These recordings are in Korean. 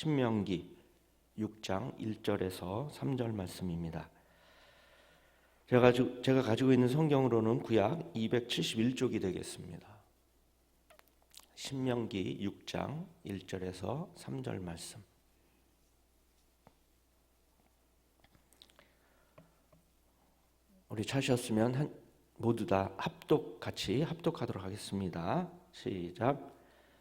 신명기 6장 1절에서 3절 말씀입니다. 제가 제가 가지고 있는 성경으로는 구약 271쪽이 되겠습니다. 신명기 6장 1절에서 3절 말씀. 우리 찾으셨으면 한, 모두 다 합독 같이 합독하도록 하겠습니다. 시작.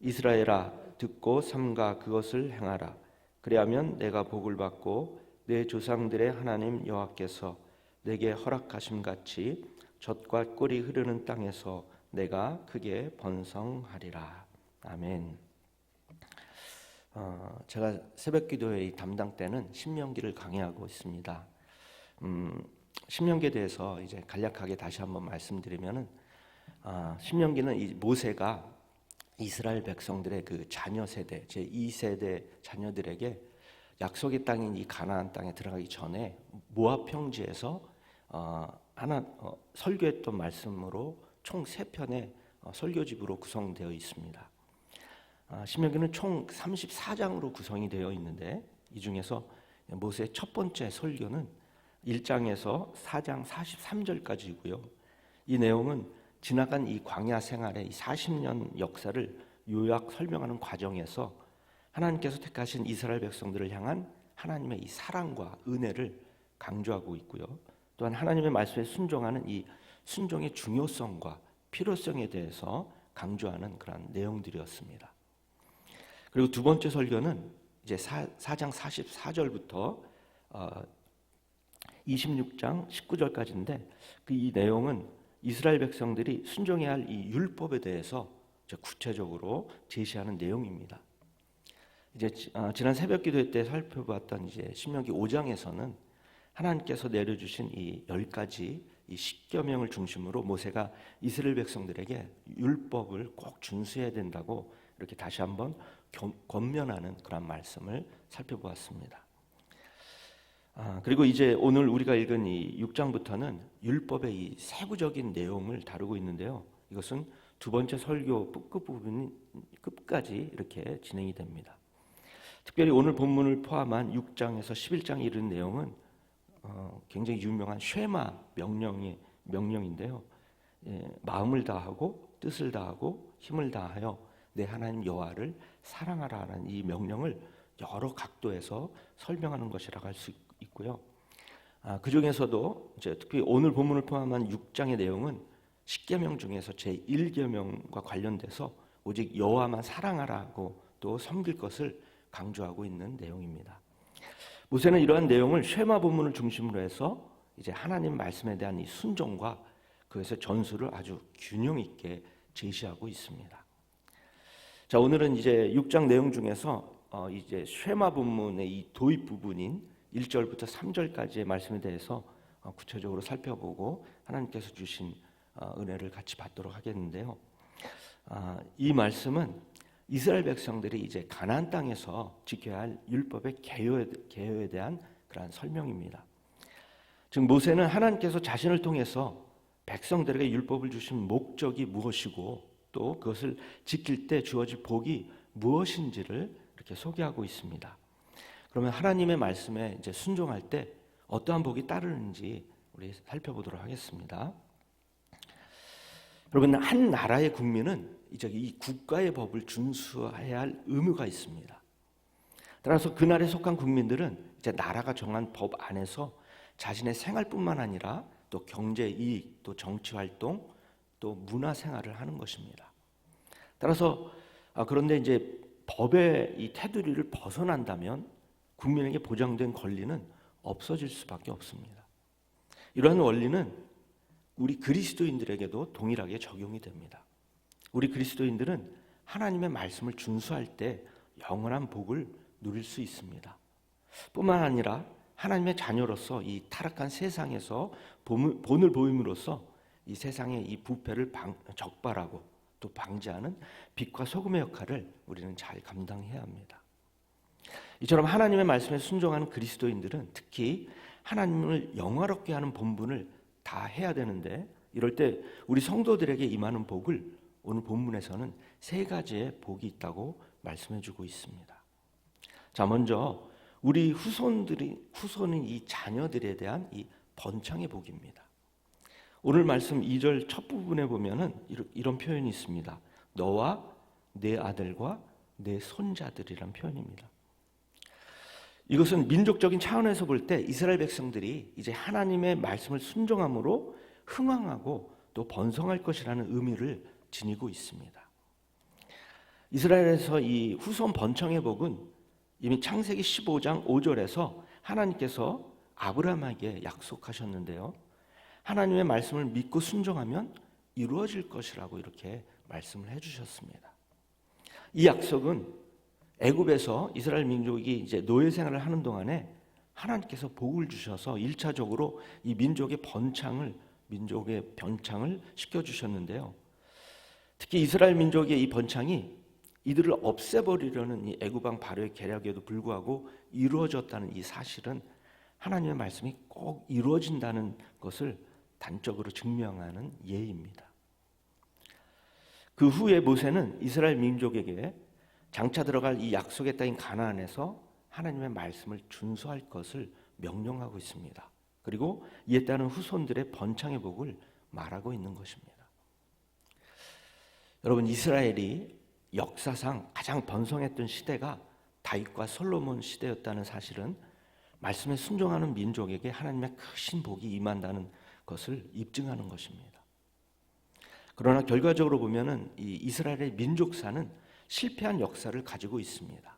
이스라엘아 듣고 삼가 그것을 행하라 그리하면 내가 복을 받고 내 조상들의 하나님 여호와께서 내게 허락하심 같이 젖과 꿀이 흐르는 땅에서 내가 크게 번성하리라. 아멘. 어, 제가 새벽기도회 담당 때는 신명기를 강의하고 있습니다. 음, 신명기에 대해서 이제 간략하게 다시 한번 말씀드리면은 아, 신명기는 이 모세가 이스라엘 백성들의 그 자녀 세대 제 2세대 자녀들에게 약속의 땅인 이 가나안 땅에 들어가기 전에 모압 평지에서 어, 하나 어, 설교했던 말씀으로 총 세 편의 어, 설교집으로 구성되어 있습니다. 아, 신명기는 총 34장으로 구성이 되어 있는데 이 중에서 모세의 첫 번째 설교는 1장에서 4장 43절까지이고요. 이 내용은 지나간 이 광야 생활의 40년 역사를 요약 설명하는 과정에서 하나님께서 택하신 이스라엘 백성들을 향한 하나님의 이 사랑과 은혜를 강조하고 있고요. 또한 하나님의 말씀에 순종하는 이 순종의 중요성과 필요성에 대해서 강조하는 그런 내용들이었습니다. 그리고 두 번째 설교는 이제 4, 장 44절부터 어, 26장 19절까지인데 그 이 내용은 이스라엘 백성들이 순종해야 할 이 율법에 대해서 구체적으로 제시하는 내용입니다. 이제 어, 지난 새벽 기도 때 살펴봤던 이제 신명기 5장에서는 하나님께서 내려주신 이 열 가지 이 십계명을 중심으로 모세가 이스라엘 백성들에게 율법을 꼭 준수해야 된다고 이렇게 다시 한번 권면하는 그런 말씀을 살펴보았습니다. 아, 그리고 이제 오늘 우리가 읽은 이 6장부터는 율법의 이 세부적인 내용을 다루고 있는데요. 이것은 두 번째 설교 끝부분 끝까지 이렇게 진행이 됩니다. 특별히 오늘 본문을 포함한 6장에서 11장에 이른 내용은 어, 굉장히 유명한 쉐마 명령의 명령인데요. 예, 마음을 다하고 뜻을 다하고 힘을 다하여 내 하나님 여호와를 사랑하라는 이 명령을 여러 각도에서 설명하는 것이라고 할 수 있 고요. 아, 그 중에서도 이제 특히 오늘 본문을 포함한 6장의 내용은 십계명 중에서 제 1계명과 관련돼서 오직 여호와만 사랑하라고 또 섬길 것을 강조하고 있는 내용입니다. 모세는 이러한 내용을 쉐마 본문을 중심으로 해서 이제 하나님 말씀에 대한 이 순종과 그것의 전수를 아주 균형 있게 제시하고 있습니다. 자, 오늘은 이제 6장 내용 중에서 어 이제 쉐마 본문의 이 도입 부분인 1절부터 3절까지의 말씀에 대해서 어 구체적으로 살펴보고 하나님께서 주신 어 은혜를 같이 받도록 하겠는데요. 아, 이 말씀은 이스라엘 백성들이 이제 가나안 땅에서 지켜야 할 율법의 개요에, 대한 그러한 설명입니다. 즉 모세는 하나님께서 자신을 통해서 백성들에게 율법을 주신 목적이 무엇이고 또 그것을 지킬 때 주어질 복이 무엇인지를 이렇게 소개하고 있습니다. 그러면 하나님의 말씀에 이제 순종할 때 어떠한 복이 따르는지 우리 살펴보도록 하겠습니다. 여러분 한 나라의 국민은 이제 이 국가의 법을 준수해야 할 의무가 있습니다. 따라서 그 나라에 속한 국민들은 이제 나라가 정한 법 안에서 자신의 생활뿐만 아니라 또 경제 이익, 또 정치 활동, 또 문화 생활을 하는 것입니다. 따라서 아, 그런데 이제 법의 이 테두리를 벗어난다면 국민에게 보장된 권리는 없어질 수밖에 없습니다. 이러한 원리는 우리 그리스도인들에게도 동일하게 적용이 됩니다. 우리 그리스도인들은 하나님의 말씀을 준수할 때 영원한 복을 누릴 수 있습니다. 뿐만 아니라 하나님의 자녀로서 이 타락한 세상에서 본을 보임으로써 이 세상의 이 부패를 방- 적발하고 또 방지하는 빛과 소금의 역할을 우리는 잘 감당해야 합니다. 이처럼 하나님의 말씀에 순종하는 그리스도인들은 특히 하나님을 영화롭게 하는 본분을 다 해야 되는데 이럴 때 우리 성도들에게 임하는 복을 오늘 본문에서는 세 가지의 복이 있다고 말씀해 주고 있습니다. 자, 먼저 우리 후손들이 후손인 이 자녀들에 대한 이 번창의 복입니다. 오늘 말씀 2절 첫 부분에 보면은 이런, 이런 표현이 있습니다. 너와 내 아들과 내 손자들이란 표현입니다. 이것은 민족적인 차원에서 볼 때 이스라엘 백성들이 이제 하나님의 말씀을 순종함으로 흥왕하고 또 번성할 것이라는 의미를 지니고 있습니다. 이스라엘에서 이 후손 번창의 복은 이미 창세기 15장 5절에서 하나님께서 아브라함에게 약속하셨는데요. 하나님의 말씀을 믿고 순종하면 이루어질 것이라고 이렇게 말씀을 해 주셨습니다. 이 약속은 애굽에서 이스라엘 민족이 이제 노예 생활을 하는 동안에 하나님께서 복을 주셔서 일차적으로 이 민족의 번창을 민족의 번창을 시켜 주셨는데요. 특히 이스라엘 민족의 이 번창이 이들을 없애버리려는 이 애굽왕 바로의 계략에도 불구하고 이루어졌다는 이 사실은 하나님의 말씀이 꼭 이루어진다는 것을 단적으로 증명하는 예입니다. 그 후에 모세는 이스라엘 민족에게 장차 들어갈 이 약속의 땅인 가나안에서 하나님의 말씀을 준수할 것을 명령하고 있습니다. 그리고 이에 따른 후손들의 번창의 복을 말하고 있는 것입니다. 여러분 이스라엘이 역사상 가장 번성했던 시대가 다윗과 솔로몬 시대였다는 사실은 말씀에 순종하는 민족에게 하나님의 크신 복이 임한다는 것을 입증하는 것입니다. 그러나 결과적으로 보면은 이 이스라엘의 민족사는 실패한 역사를 가지고 있습니다.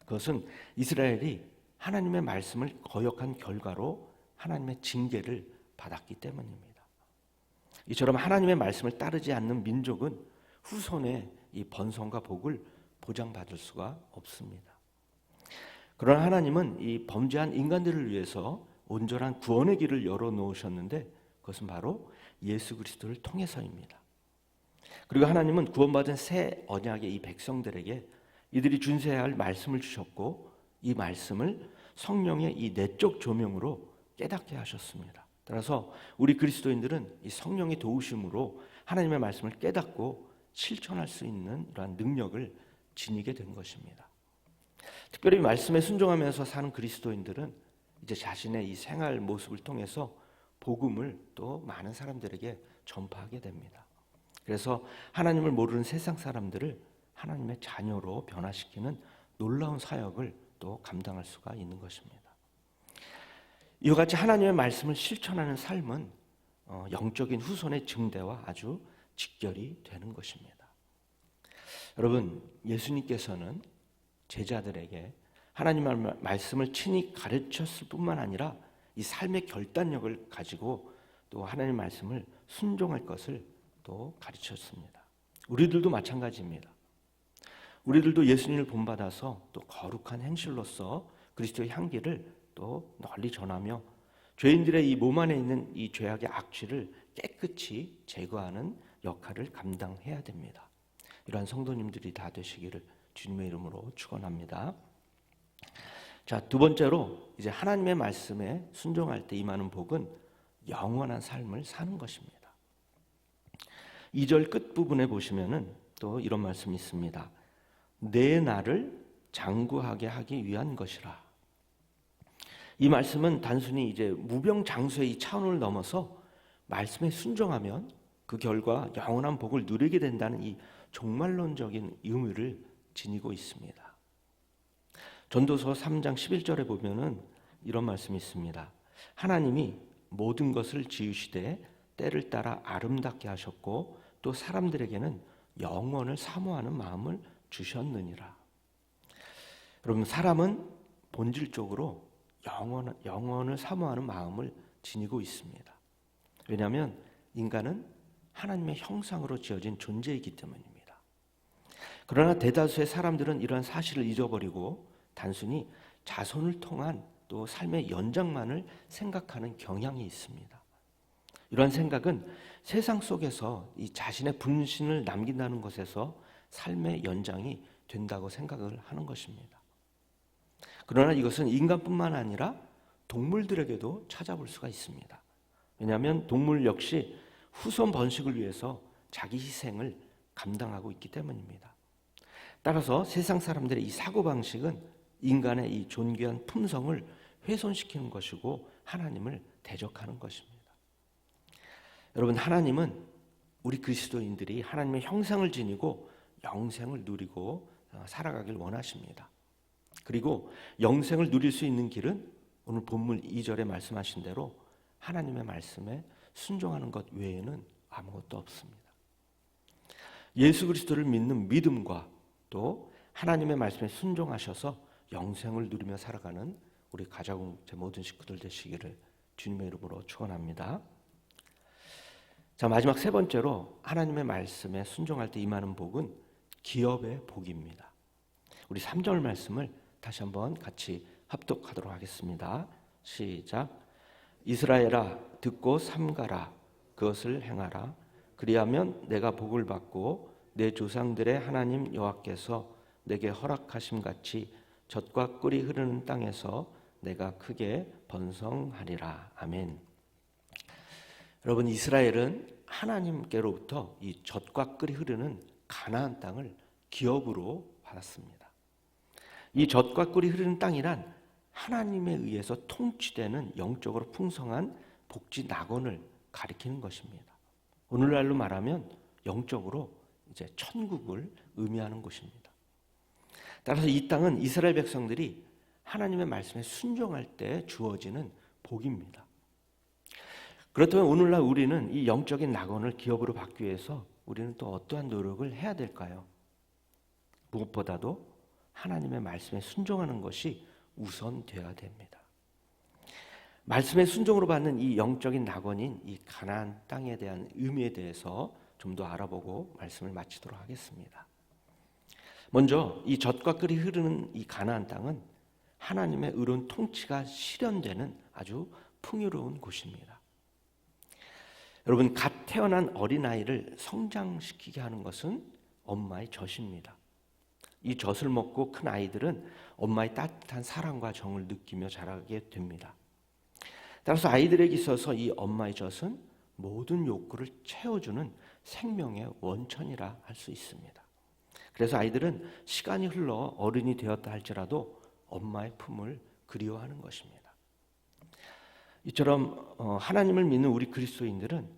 그것은 이스라엘이 하나님의 말씀을 거역한 결과로 하나님의 징계를 받았기 때문입니다. 이처럼 하나님의 말씀을 따르지 않는 민족은 후손의 이 번성과 복을 보장받을 수가 없습니다. 그러나 하나님은 이 범죄한 인간들을 위해서 온전한 구원의 길을 열어 놓으셨는데 그것은 바로 예수 그리스도를 통해서입니다. 그리고 하나님은 구원받은 새 언약의 이 백성들에게 이들이 준수해야 할 말씀을 주셨고 이 말씀을 성령의 이 내적 조명으로 깨닫게 하셨습니다. 따라서 우리 그리스도인들은 이 성령의 도우심으로 하나님의 말씀을 깨닫고 실천할 수 있는 이러한 능력을 지니게 된 것입니다. 특별히 말씀에 순종하면서 사는 그리스도인들은 이제 자신의 이 생활 모습을 통해서 복음을 또 많은 사람들에게 전파하게 됩니다. 그래서 하나님을 모르는 세상 사람들을 하나님의 자녀로 변화시키는 놀라운 사역을 또 감당할 수가 있는 것입니다. 이와 같이 하나님의 말씀을 실천하는 삶은 어, 영적인 후손의 증대와 아주 직결이 되는 것입니다. 여러분, 예수님께서는 제자들에게 하나님의 말씀을 친히 가르쳤을 뿐만 아니라 이 삶의 결단력을 가지고 또 하나님의 말씀을 순종할 것을 또 가르쳤습니다. 우리들도 마찬가지입니다. 우리들도 예수님을 본받아서 또 거룩한 행실로서 그리스도의 향기를 또 널리 전하며 죄인들의 이 몸 안에 있는 이 죄악의 악취를 깨끗이 제거하는 역할을 감당해야 됩니다. 이러한 성도님들이 다 되시기를 주님의 이름으로 축원합니다. 자, 두 번째로 이제 하나님의 말씀에 순종할 때 임하는 복은 영원한 삶을 사는 것입니다. 2절 끝부분에 보시면은 또 이런 말씀이 있습니다. 내 나를 장구하게 하기 위한 것이라. 이 말씀은 단순히 이제 무병장수의 이 차원을 넘어서 말씀에 순종하면 그 결과 영원한 복을 누리게 된다는 이 종말론적인 의미를 지니고 있습니다. 전도서 3장 11절에 보면은 이런 말씀이 있습니다. 하나님이 모든 것을 지으시되 때를 따라 아름답게 하셨고 또 사람들에게는 영원을 사모하는 마음을 주셨느니라. 여러분 사람은 본질적으로 영원 영원을 사모하는 마음을 지니고 있습니다. 왜냐하면 인간은 하나님의 형상으로 지어진 존재이기 때문입니다. 그러나 대다수의 사람들은 이러한 사실을 잊어버리고 단순히 자손을 통한 또 삶의 연장만을 생각하는 경향이 있습니다. 이러한 생각은 세상 속에서 이 자신의 분신을 남긴다는 것에서 삶의 연장이 된다고 생각을 하는 것입니다. 그러나 이것은 인간뿐만 아니라 동물들에게도 찾아볼 수가 있습니다. 왜냐하면 동물 역시 후손 번식을 위해서 자기 희생을 감당하고 있기 때문입니다. 따라서 세상 사람들의 이 사고방식은 인간의 이 존귀한 품성을 훼손시키는 것이고 하나님을 대적하는 것입니다. 여러분, 하나님은 우리 그리스도인들이 하나님의 형상을 지니고 영생을 누리고 어, 살아가길 원하십니다. 그리고 영생을 누릴 수 있는 길은 오늘 본문 2절에 말씀하신 대로 하나님의 말씀에 순종하는 것 외에는 아무것도 없습니다. 예수 그리스도를 믿는 믿음과 또 하나님의 말씀에 순종하셔서 영생을 누리며 살아가는 우리 가자공제 모든 식구들 되시기를 주님의 이름으로 축원합니다. 자 마지막 세 번째로 하나님의 말씀에 순종할 때 임하는 복은 기업의 복입니다. 우리 3절 말씀을 다시 한번 같이 합독하도록 하겠습니다. 시작. 이스라엘아 듣고 삼가라 그것을 행하라 그리하면 내가 복을 받고 내 조상들의 하나님 여호와께서 내게 허락하심 같이 젖과 꿀이 흐르는 땅에서 내가 크게 번성하리라 아멘. 여러분 이스라엘은 하나님께로부터 이 젖과 꿀이 흐르는 가나안 땅을 기업으로 받았습니다. 이 젖과 꿀이 흐르는 땅이란 하나님에 의해서 통치되는 영적으로 풍성한 복지 낙원을 가리키는 것입니다. 오늘날로 말하면 영적으로 이제 천국을 의미하는 곳입니다. 따라서 이 땅은 이스라엘 백성들이 하나님의 말씀에 순종할 때 주어지는 복입니다. 그렇다면 오늘날 우리는 이 영적인 낙원을 기업으로 받기 위해서 우리는 또 어떠한 노력을 해야 될까요? 무엇보다도 하나님의 말씀에 순종하는 것이 우선 되어야 됩니다. 말씀의 순종으로 받는 이 영적인 낙원인 이 가나안 땅에 대한 의미에 대해서 좀 더 알아보고 말씀을 마치도록 하겠습니다. 먼저 이 젖과 꿀이 흐르는 이 가나안 땅은 하나님의 의로운 통치가 실현되는 아주 풍요로운 곳입니다. 여러분 갓 태어난 어린아이를 성장시키게 하는 것은 엄마의 젖입니다. 이 젖을 먹고 큰 아이들은 엄마의 따뜻한 사랑과 정을 느끼며 자라게 됩니다. 따라서 아이들에게 있어서 이 엄마의 젖은 모든 욕구를 채워주는 생명의 원천이라 할 수 있습니다. 그래서 아이들은 시간이 흘러 어른이 되었다 할지라도 엄마의 품을 그리워하는 것입니다. 이처럼 어, 하나님을 믿는 우리 그리스도인들은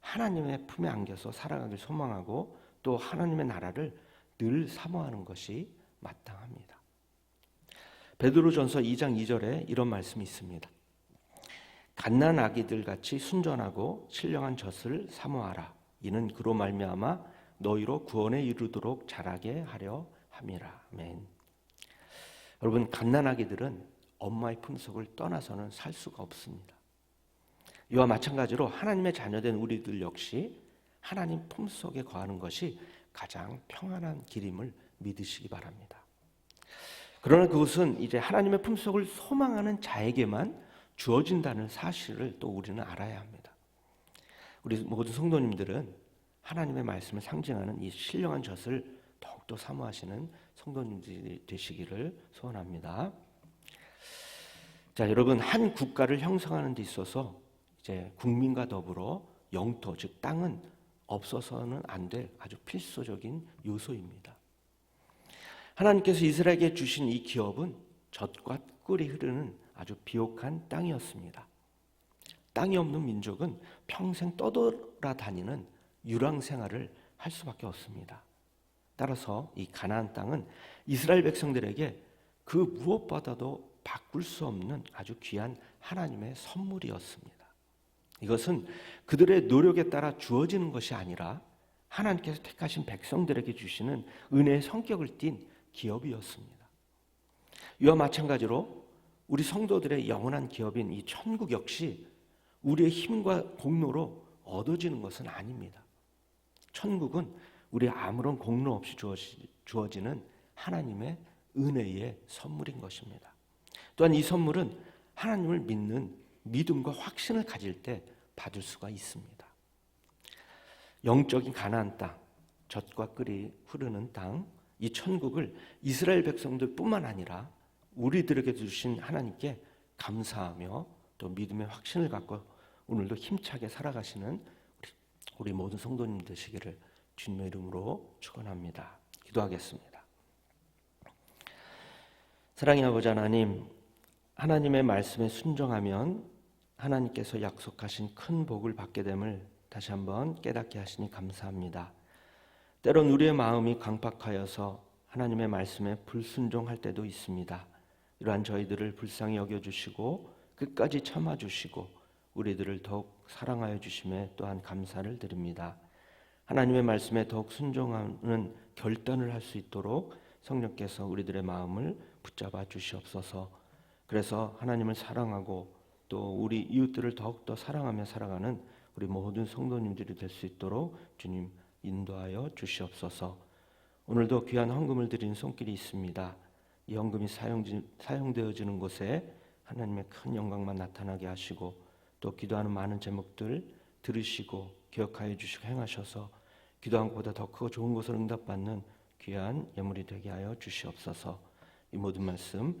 하나님의 품에 안겨서 살아가길 소망하고 또 하나님의 나라를 늘 사모하는 것이 마땅합니다. 베드로전서 2장 2절에 이런 말씀이 있습니다. 갓난 아기들 같이 순전하고 신령한 젖을 사모하라. 이는 그로 말미암아 너희로 구원에 이르도록 자라게 하려 함이라. 아멘. 여러분 갓난 아기들은 엄마의 품속을 떠나서는 살 수가 없습니다. 이와 마찬가지로 하나님의 자녀된 우리들 역시 하나님 품속에 거하는 것이 가장 평안한 길임을 믿으시기 바랍니다. 그러나 그것은 이제 하나님의 품속을 소망하는 자에게만 주어진다는 사실을 또 우리는 알아야 합니다. 우리 모든 성도님들은 하나님의 말씀을 상징하는 이 신령한 젖을 더욱더 사모하시는 성도님들이 되시기를 소원합니다. 자, 여러분 한 국가를 형성하는 데 있어서 이제 국민과 더불어 영토 즉 땅은 없어서는 안 될 아주 필수적인 요소입니다. 하나님께서 이스라엘에게 주신 이 기업은 젖과 꿀이 흐르는 아주 비옥한 땅이었습니다. 땅이 없는 민족은 평생 떠돌아다니는 유랑 생활을 할 수밖에 없습니다. 따라서 이 가나안 땅은 이스라엘 백성들에게 그 무엇보다도 바꿀 수 없는 아주 귀한 하나님의 선물이었습니다. 이것은 그들의 노력에 따라 주어지는 것이 아니라 하나님께서 택하신 백성들에게 주시는 은혜의 성격을 띤 기업이었습니다. 이와 마찬가지로 우리 성도들의 영원한 기업인 이 천국 역시 우리의 힘과 공로로 얻어지는 것은 아닙니다. 천국은 우리 아무런 공로 없이 주어지는 하나님의 은혜의 선물인 것입니다. 또한 이 선물은 하나님을 믿는 믿음과 확신을 가질 때 받을 수가 있습니다. 영적인 가나안 땅, 젖과 꿀이 흐르는 땅, 이 천국을 이스라엘 백성들뿐만 아니라 우리들에게 주신 하나님께 감사하며 또 믿음의 확신을 갖고 오늘도 힘차게 살아가시는 우리, 우리 모든 성도님 되시기를 주님의 이름으로 축원합니다. 기도하겠습니다. 사랑의 아버지 하나님, 하나님의 말씀에 순종하면 하나님께서 약속하신 큰 복을 받게 됨을 다시 한번 깨닫게 하시니 감사합니다. 때론 우리의 마음이 강팍하여서 하나님의 말씀에 불순종할 때도 있습니다. 이러한 저희들을 불쌍히 여겨 주시고 끝까지 참아 주시고 우리들을 더욱 사랑하여 주심에 또한 감사를 드립니다. 하나님의 말씀에 더욱 순종하는 결단을 할 수 있도록 성령께서 우리들의 마음을 붙잡아 주시옵소서. 그래서 하나님을 사랑하고 또 우리 이웃들을 더욱더 사랑하며 살아가는 우리 모든 성도님들이 될 수 있도록 주님 인도하여 주시옵소서. 오늘도 귀한 헌금을 드리는 손길이 있습니다. 이 헌금이 사용, 사용되어지는 곳에 하나님의 큰 영광만 나타나게 하시고 또 기도하는 많은 제목들 들으시고 기억하여 주시고 행하셔서 기도한 것보다 더 크고 좋은 것을 응답받는 귀한 예물이 되게 하여 주시옵소서. 이 모든 말씀